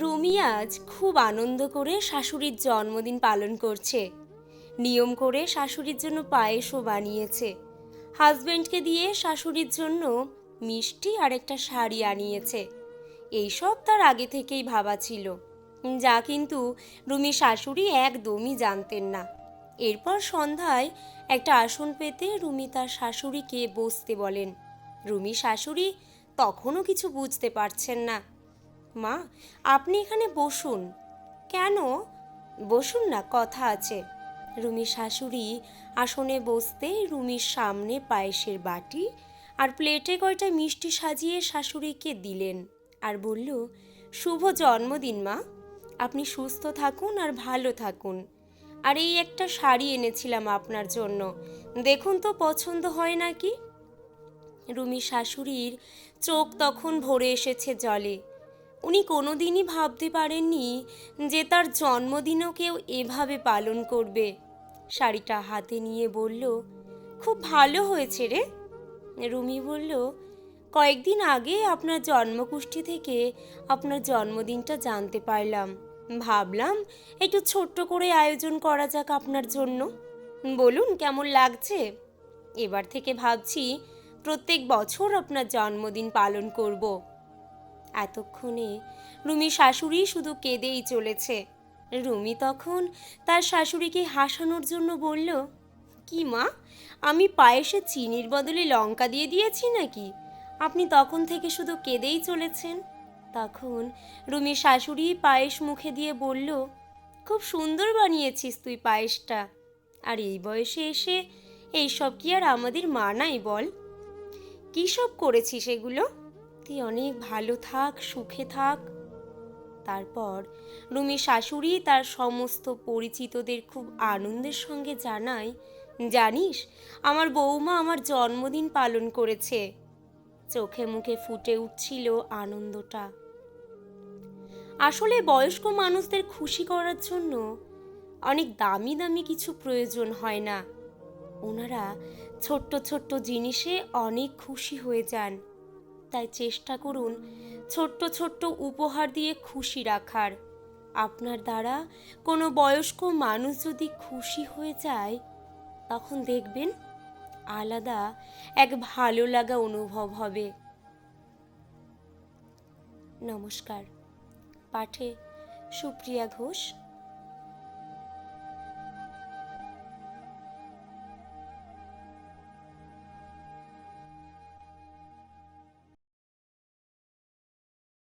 রুমি আজ খুব আনন্দ করে শাশুড়ির জন্মদিন পালন করছে। নিয়ম করে শাশুড়ির জন্য পায়েসও বানিয়েছে। হাজব্যান্ডকে দিয়ে শাশুড়ির জন্য মিষ্টি আর একটা শাড়ি আনিয়েছে। এইসব তার আগে থেকেই ভাবা ছিল। যা কিন্তু রুমি শাশুড়ি একদমই জানতেন না। এরপর সন্ধ্যায় একটা আসন পেতে রুমি তার শাশুড়িকে বসতে বলেন। রুমি শাশুড়ি তখনও কিছু বুঝতে পারছেন না। মা, আপনি এখানে বসুন। কেন? বসুন না, কথা আছে। রুমির শাশুড়ি আসনে বসতে রুমির সামনে পায়েসের বাটি আর প্লেটে কয়টা মিষ্টি সাজিয়ে শাশুড়িকে দিলেন আর বলল, শুভ জন্মদিন মা। আপনি সুস্থ থাকুন আর ভালো থাকুন। আর এই একটা শাড়ি এনেছিলাম আপনার জন্য। দেখুন তো পছন্দ হয় নাকি? রুমি শাশুড়ির চোখ তখন ভরে এসেছে জলে। উনি কোনোদিনই ভাবতে পারেননি যে তার জন্মদিনও কেউ এভাবে পালন করবে। শাড়িটা হাতে নিয়ে বলল, খুব ভালো হয়েছে রে। রুমি বলল, কয়েকদিন আগে আপনার জন্মকুষ্ঠি থেকে আপনার জন্মদিনটা জানতে পারলাম। ভাবলাম একটু ছোট্ট করে আয়োজন করা যাক আপনার জন্য। বলুন, কেমন লাগছে? এবার থেকে ভাবছি প্রত্যেক বছর আপনার জন্মদিন পালন করব। এতক্ষণে রুমি শাশুড়ি শুধু কেঁদেই চলেছে। রুমি তখন তার শাশুড়িকে হাসানোর জন্য বলল, কি মা, আমি পায়েসে চিনির বদলে লঙ্কা দিয়ে দিয়েছি নাকি? আপনি তখন থেকে শুধু কেঁদেই চলেছেন। তখন রুমি শাশুড়ি পায়েস মুখে দিয়ে বলল, খুব সুন্দর বানিয়েছিস তুই পায়েসটা। আর এই বয়সে এসে এইসব কি আর আমাদের মানাই বল? কী সব করেছিস এগুলো? তুই অনেক ভালো থাক, সুখে থাক। তারপর রুমি শাশুড়ি তার সমস্ত পরিচিতদের খুব আনন্দের সঙ্গে জানায়, জানিস, আমার বৌমা আমার জন্মদিন পালন করেছে। চোখে মুখে ফুটে উঠছিল আনন্দটা। আসলে বয়স্ক মানুষদের খুশি করার জন্য অনেক দামি দামি কিছু প্রয়োজন হয় না। ওনারা ছোট্ট ছোট্ট জিনিসে অনেক খুশি হয়ে যান। তাই চেষ্টা করুন ছোট্ট ছোট্ট উপহার দিয়ে খুশি রাখার। আপনার দ্বারা কোনো বয়স্ক মানুষ যদি খুশি হয়ে যায়, তখন দেখবেন আলাদা এক ভালো লাগা অনুভব হবে। নমস্কার। পাঠে সুপ্রিয়া ঘোষ